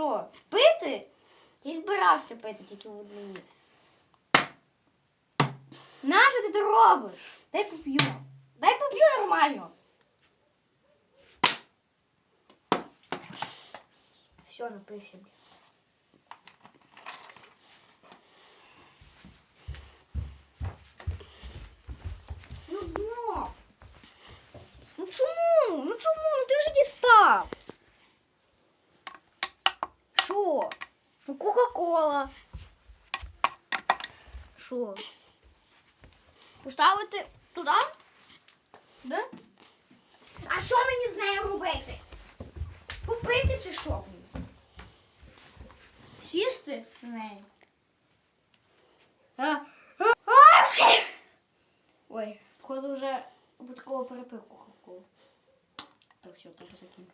Що? Пити? Я збирався пити тільки в однині. Нащо ти це робиш? Дай поп'ю. Дай поп'ю нормально. Все, напився. Ну знов. Ну чому? Ну чому? Ну ти вже дістав. Що? Ну Кока-Кола. Що? Поставити туди? Да? А що мені з нею робити? Попити чи що? Сісти на неї? А? Ой, походу вже випадково перепив Кока-Колу. Так, все, треба закинути.